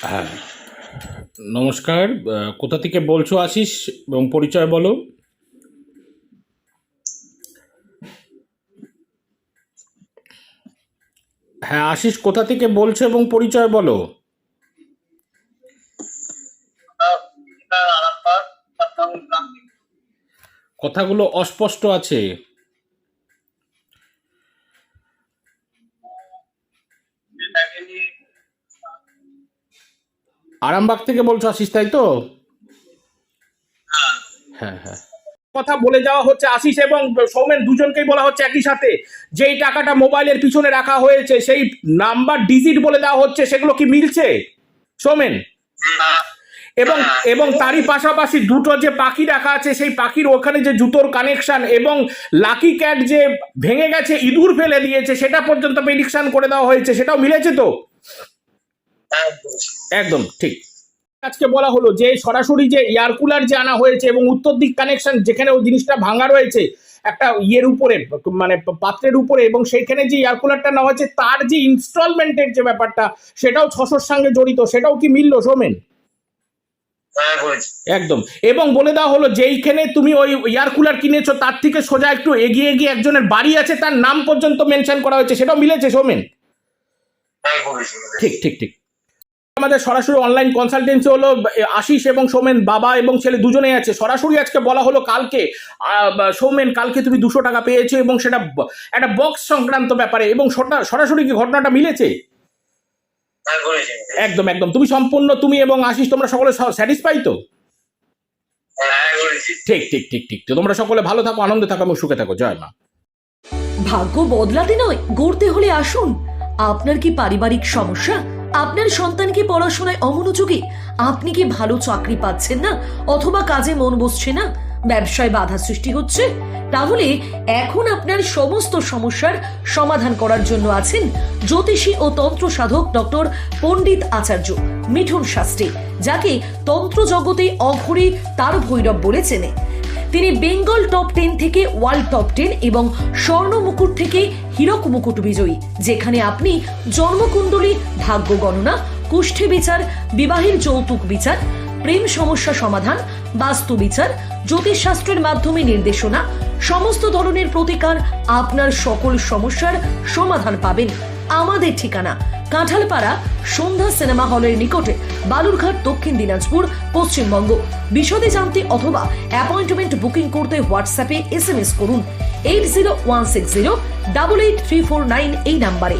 হ্যাঁ। নমস্কার কোথা থেকে বলছো আশিস? এবং পরিচয় বলো। হ্যাঁ আশিস, কোথা থেকে বলছো এবং পরিচয় বলো। কথাগুলো অস্পষ্ট আছে। আরামবাগ থেকে বলছো আশিস তাই তো? হ্যাঁ। হ্যাঁ কথা বলে যাওয়া হচ্ছে আশিস এবং সৌমেন দুজনকেই বলা হচ্ছে একই সাথে। যেই টাকাটা মোবাইলের পিছনে রাখা হয়েছে সেই নাম্বার ডিজিট বলে দেওয়া হচ্ছে সেগুলো কি মিলছে? সৌমেন? এবং এবং তারই পাশাপাশি দুটো যে পাখি রাখা আছে সেই পাখির ওখানে যে জুতোর কানেকশন এবং লাকি ক্যাট যে ভেঙে গেছে ইঁদুর ফেলে দিয়েছে সেটা পর্যন্ত প্রেডিকশন করে দেওয়া হয়েছে সেটাও মিলেছে তো? একদম ঠিক। আজকে বলা হলো যে সরাসরি যে এয়ার কুলার যে আনা হয়েছে এবং উত্তর দিক কানেকশন যেখানে ওই জিনিসটা ভাঙা রয়েছে একটা ইয়ের উপরে মানে পাত্রের উপরে এবং সেইখানে যে এয়ার কুলারটা নেওয়া হয়েছে তার যে ইনস্টলমেন্টের যে ব্যাপারটা সেটাও ছশোর সঙ্গে জড়িত সেটাও কি মিললো সোমেন? একদম। এবং বলে দেওয়া হলো যেইখানে তুমি ওই এয়ার কুলার কিনেছো তার থেকে সোজা একটু এগিয়ে গিয়ে একজনের বাড়ি আছে তার নাম পর্যন্ত মেনশন করা হয়েছে সেটাও মিলেছে সোমেন? ঠিক ঠিক ঠিক। আমাদের সরাসরি অনলাইন কনসালটেন্সি হলো আশিস এবং সৌমেন বাবা এবং ছেলে দুজনেই আছে। সরাসরি আজকে বলা হলো কালকে সৌমেন কালকে তুমি দুশো টাকা পেয়েছ এবং সেটা একটা বক্স সংক্রান্ত ব্যাপারে এবং সরাসরি কি ঘটনাটা মিলেছে? একদম একদম। তুমি সম্পূর্ণ তুমি এবং আশিস তোমরা সকলে স্যাটিসফাই তো? ঠিক ঠিক ঠিক ঠিক। তো তোমরা সকলে ভালো থাকো আনন্দে থাকো এবং সুখে থাকো। জয় মা। ভাগ্য বদলাতে নয় গড়তে হলে আসুন। আপনার কি পারিবারিক সমস্যা? আপনার সন্তান কি পড়াশোনায় অমনোযোগী? আপনি কি ভালো চাকরি পাচ্ছেন না? অথবা কাজে মন বসছে না? ব্যবসায় বাধা সৃষ্টি হচ্ছে? তাহলে এখন আপনার সমস্ত সমস্যার সমাধান করার জন্য আছেন জ্যোতিষী ও তন্ত্র সাধক ডক্টর পণ্ডিত আচার্য মিঠুন শাস্ত্রী, যাকে তন্ত্র জগতে অঘরী তার ভৈরব বলে চেনে। তিনি বেঙ্গল টপ টেন থেকে ওয়ার্ল্ড টপ টেন এবং স্বর্ণ মুকুট থেকে হীরক মুকুট বিজয়ী, যেখানে আপনি জন্মকুণ্ডলী, ভাগ্য গণনা, কুষ্ঠে বিচার, বিবাহের যৌতুক বিচার, প্রেম সমস্যা সমাধান, বাস্তু বিচার, জ্যোতিষশাস্ত্রের মাধ্যমে নির্দেশনা, সমস্ত ধরনের প্রতিকার আপনার সকল সমস্যার সমাধান পাবেন। আমাদের ঠিকানা, কাঁঠালপাড়া, সন্ধ্যা সিনেমা হলের নিকটে, বালুরঘাট, দক্ষিণ দিনাজপুর, পশ্চিমবঙ্গ। বিশদে জানতে অথবা অ্যাপয়েন্টমেন্ট বুকিং করতে হোয়াটসঅ্যাপে এস করুন। Eight zero one six zero double eight three four nine এই নাম্বারে